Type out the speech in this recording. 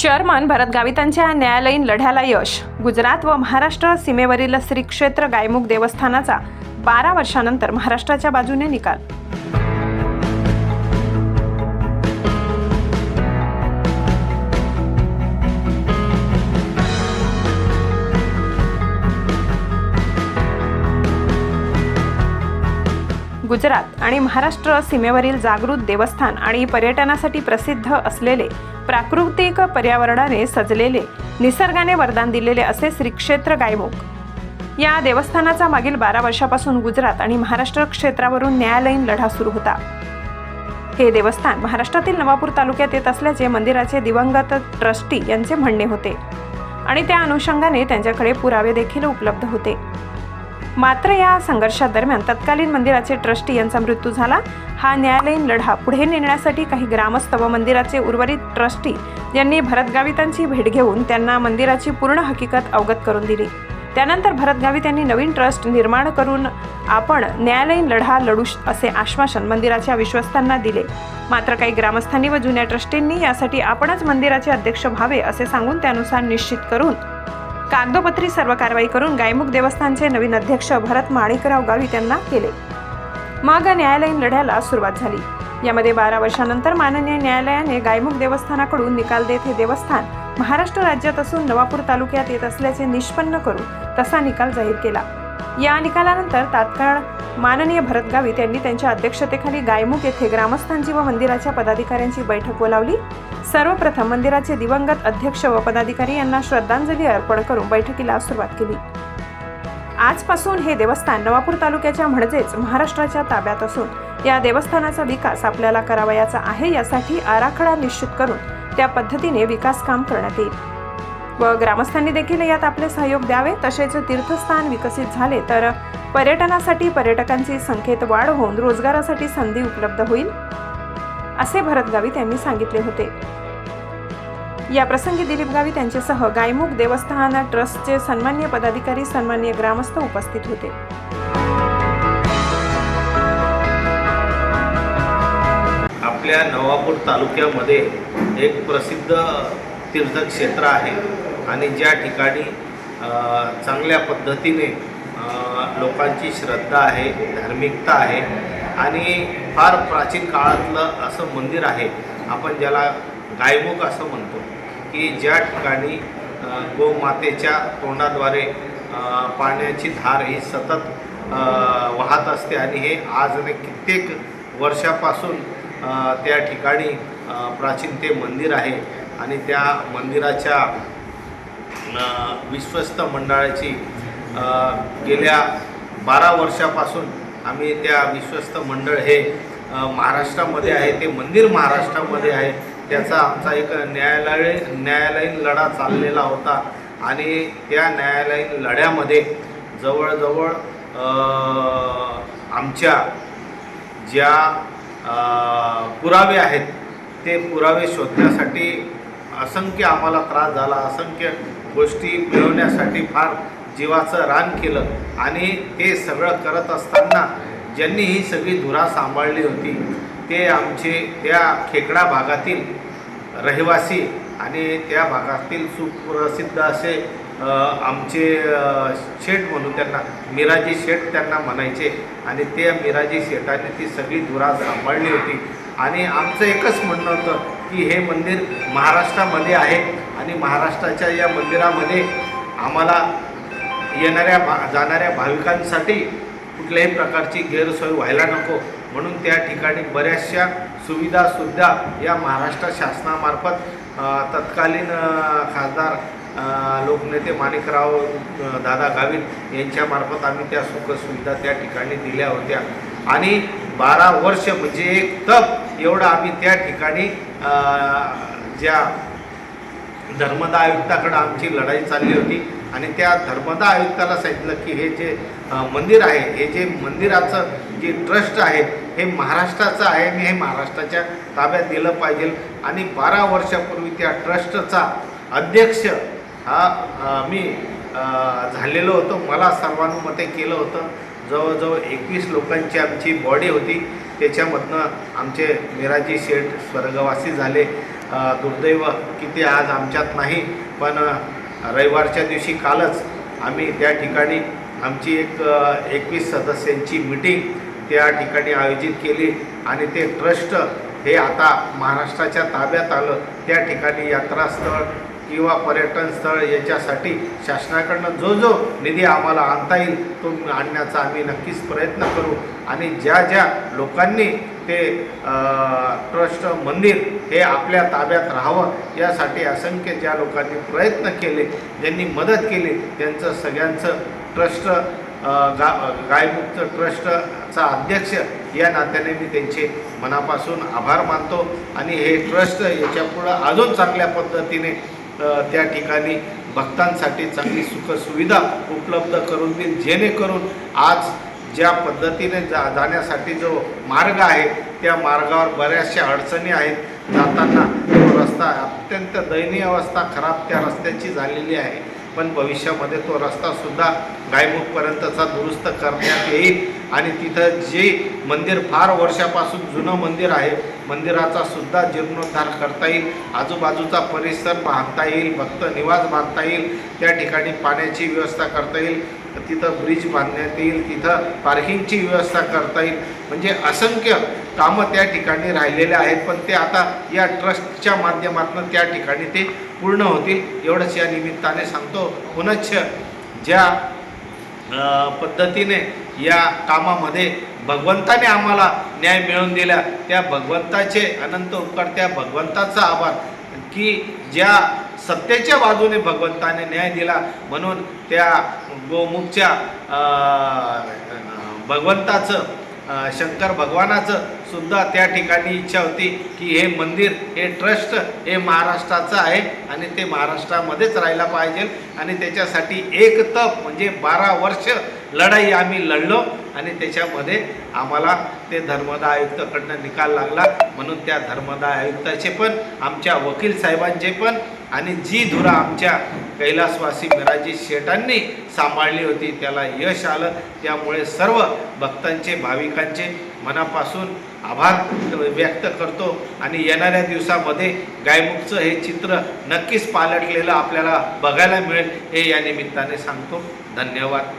Chairman भरत गावितांच्या न्यायालयीन लढ्याला यश. गुजरात व महाराष्ट्र सीमेवरील श्री क्षेत्र गायमुख देवस्थानाचा बारा वर्षानंतर महाराष्ट्राच्या बाजूने निकाल. गुजरात आणि महाराष्ट्र सीमेवरील जागृत देवस्थान आणि पर्यटनासाठी प्रसिद्ध असलेले प्राकृतिक पर्यावरणाने सजलेले निसर्गाने वरदान दिलेले असे श्री क्षेत्र गायमुख. या देवस्थानाचा मागील बारा वर्षापासून गुजरात आणि महाराष्ट्र क्षेत्रावरून न्यायालयीन लढा सुरू होता. हे देवस्थान महाराष्ट्रातील नवापूर तालुक्यात येत असल्याचे मंदिराचे दिवंगत ट्रस्टी यांचे म्हणणे होते आणि त्या अनुषंगाने त्यांच्याकडे पुरावे देखील उपलब्ध होते. मात्र या संघर्षादरम्यान तत्कालीन मंदिराचे ट्रस्टी यांचा मृत्यू झाला. हा न्यायालयीन लढा पुढे नेण्यासाठी काही ग्रामस्थ व मंदिराचे उर्वरित ट्रस्टी यांनी भरतगावितांची भेट घेऊन त्यांना मंदिराची पूर्ण हकीकत अवगत करून दिली. त्यानंतर भरतगावित यांनी नवीन ट्रस्ट निर्माण करून आपण न्यायालयीन लढा लढू असे आश्वासन मंदिराच्या विश्वस्तांना दिले. मात्र काही ग्रामस्थांनी व जुन्या ट्रस्टींनी यासाठी आपणच मंदिराचे अध्यक्ष व्हावे असे सांगून त्यानुसार निश्चित करून कागदोपत्री सर्व कारवाई करून गायमुख देवस्थानचे नवीन अध्यक्ष भरत माणिकराव गावित यांना केले. मग न्यायालयीन लढ्याला सुरुवात झाली. यामध्ये बारा वर्षानंतर माननीय न्यायालयाने गायमुख देवस्थानाकडून निकाल देत हे देवस्थान महाराष्ट्र राज्यात असून नवापूर तालुक्यात येत असल्याचे निष्पन्न करून तसा निकाल जाहीर केला. या निकालानंतर तात्काळ माननीय भरत गावित यांनी त्यांच्या अध्यक्षतेखाली गायमुख येथे ग्रामस्थांची व मंदिराच्या पदाधिकाऱ्यांची बैठक बोलावली. सर्वप्रथम मंदिराचे दिवंगत अध्यक्ष व पदाधिकारी यांना श्रद्धांजली अर्पण करून बैठकीला सुरुवात केली. आजपासून हे देवस्थान नवापूर तालुक्याच्या म्हणजेच महाराष्ट्राच्या ताब्यात असून या देवस्थानाचा विकास आपल्याला करावयाचा आहे यासाठी आराखडा निश्चित करून त्या पद्धतीने विकास काम करण्यात येईल. व ग्रामस्थांनी देखील यात आपले सहयोग द्यावे तसेच तीर्थस्थान विकसित झाले तर पर्यटनासाठी पर्यटकांची संख्येत वाढ होऊन रोजगारासाठी संधी उपलब्ध होईल असे भरत गावित यांनी सांगितले होते. या प्रसंगी दिलीप गावित यांच्यासह गायमुख देवस्थान ट्रस्टचे सन्मान्य पदाधिकारी सन्मान्य ग्रामस्थ उपस्थित होते. आपल्या नवापूर तालुक्यामध्ये एक प्रसिद्ध तीर्थक्षेत्र आहे. आणि ज्या ठिकाणी चांगल्या पद्धतीने लोकांची श्रद्धा आहे धार्मिकता आहे आणि फार प्राचीन काळातलं असं मंदिर आहे आपण ज्याला गायमुख असं म्हणतो की ज्या ठिकाणी गोमातेच्या तोंडाद्वारे पाण्याची धार ही सतत वाहत असते आणि हे आज आणि कित्येक वर्षापासून त्या ठिकाणी प्राचीन ते मंदिर आहे आणि त्या मंदिराच्या विश्वस्त मंडळाची गेल्या बारा वर्षापासून आम्ही त्या विश्वस्त मंडळ हे महाराष्ट्रामध्ये आहे ते मंदिर महाराष्ट्रामध्ये आहे. त्याचा आमचा एक न्यायालय न्यायालयीन लढा चाललेला होता. आणि त्या न्यायालयीन लढ्यामध्ये जवळजवळ आमच्या ज्या पुरावे आहेत ते पुरावे शोधण्यासाठी असंख्य आम्हाला त्रास झाला असंख्य गोष्टी मिळवण्यासाठी फार जीवाचं रान केलं आणि ते सगळं करत असताना ज्यांनी ही सगळी धुरा सांभाळली होती ते आमचे त्या खेकडा भागातील रहिवासी आणि त्या भागातील सुप्रसिद्ध असे आमचे शेठ म्हणून त्यांना मिराजी शेठ त्यांना म्हणायचे आणि त्या मिराजी शेठाने ती सगळी धुरा सांभाळली होती. आणि आमचं एकच म्हणणं होतं की हे मंदिर महाराष्ट्रामध्ये आहे. आणि महाराष्ट्राच्या या मंदिरामध्ये आम्हाला येणाऱ्या भा जाणाऱ्या भाविकांसाठी कुठल्याही प्रकारची गैरसोय व्हायला नको. म्हणून त्या ठिकाणी बऱ्याचशा सुविधासुद्धा या महाराष्ट्र शासनामार्फत तत्कालीन खासदार लोकनेते माणिकराव दादा गावित यांच्यामार्फत आम्ही त्या सुखसुविधा त्या ठिकाणी दिल्या होत्या. आणि बारा वर्ष म्हणजे एक तप एवढं आम्ही त्या ठिकाणी ज्या धर्मदा आयुक्ताकडं आमची लढाई चालली होती. आणि त्या धर्मदा आयुक्ताला सांगितलं की हे जे मंदिर आहे हे जे मंदिराचं जे ट्रस्ट आहे हे महाराष्ट्राचं आहे आणि हे महाराष्ट्राच्या ताब्यात दिलं पाहिजे. आणि बारा वर्षापूर्वी त्या ट्रस्टचा अध्यक्ष हा मी झालेलो होतो. मला सर्वानुमते केलं होतं. जवळजवळ एकवीस लोकांची आमची बॉडी होती. त्याच्यामधनं आमचे मिराजी शेठ स्वर्गवासी झाले. दुर्दैव की ते आज आमच्यात नाही पण रविवारच्या दिवशी कालच आम्ही त्या ठिकाणी आमची एक एकवीस सदस्यांची मिटिंग त्या ठिकाणी आयोजित केली आणि ते ट्रस्ट हे आता महाराष्ट्राच्या ताब्यात आलं. त्या ठिकाणी यात्रास्थळ किंवा पर्यटन स्थळ याच्यासाठी शासनाकडनं जो जो निधी आम्हाला आणता येईल तो आणण्याचा आम्ही नक्कीच प्रयत्न करू. आणि ज्या ज्या लोकांनी ते ट्रस्ट मंदिर हे आपल्या ताब्यात राहावं यासाठी असंख्य ज्या लोकांनी प्रयत्न केले ज्यांनी मदत केली त्यांचं सगळ्यांचं ट्रस्ट गा गायमुक्त ट्रस्टचा अध्यक्ष या नात्याने मी त्यांचे मनापासून आभार मानतो. आणि हे ट्रस्ट याच्यापुढं अजून चांगल्या पद्धतीने त्या ठिकाणी भक्तांसाठी चांगली सुखसुविधा उपलब्ध करून देईल जेणेकरून आज ज्या पद्धतीने जा जाण्यासाठी जो मार्ग आहे त्या मार्गावर बऱ्याचशा अडचणी आहेत. जाताना तो रस्ता अत्यंत दयनीय अवस्था खराब त्या रस्त्याची झालेली आहे. पण भविष्यामध्ये तो रस्तासुद्धा गायमुखपर्यंतचा दुरुस्त करण्यात येईल. आणि तिथं जे मंदिर फार वर्षापासून जुनं मंदिर आहे मंदिराचा सुद्धा जीर्णोद्धार करता येईल. आजूबाजूचा परिसर बांधता येईल भक्त निवास बांधता येईल. त्या ठिकाणी पाण्याची व्यवस्था करता येईल. तिथं ब्रिज बांधण्यात येईल तिथं पार्किंगची व्यवस्था करता येईल. म्हणजे असंख्य कामं त्या ठिकाणी राहिलेले आहेत पण ते आता या ट्रस्टच्या माध्यमातून त्या ठिकाणी ते पूर्ण होतील. एवढंच या निमित्ताने सांगतो. पुनश्च ज्या पद्धतीने या कामामध्ये भगवंताने आम्हाला न्याय मिळवून दिला. त्या भगवंताचे अनंत उपकार त्या भगवंताचा आभार की ज्या सत्तेच्या बाजूने भगवंताने न्याय दिला म्हणून त्या गोमुखच्या भगवंताचं शंकर भगवानाचं सुद्धा त्या ठिकाणी इच्छा होती की हे मंदिर हे ट्रस्ट हे महाराष्ट्राचं आहे आणि ते महाराष्ट्रामध्येच राहायला पाहिजे. आणि त्याच्यासाठी एक तप म्हणजे बारा वर्ष लढाई आम्ही लढलो आणि त्याच्यामध्ये आम्हाला ते धर्मदा आयुक्ताकडनं निकाल लागला. म्हणून त्या धर्मदा आयुक्ताचे पण आमच्या वकील साहेबांचे पण आणि जी धुरा आमच्या कैलासवासी मिराजी शेटांनी सांभाळली होती त्याला यश आलं. त्यामुळे सर्व भक्तांचे भाविकांचे मनापासून आभार व्यक्त करतो. आणि येणाऱ्या दिवसामध्ये गायमुखचं हे चित्र नक्कीच पालटलेलं आपल्याला बघायला मिळेल. हे या निमित्ताने सांगतो. धन्यवाद.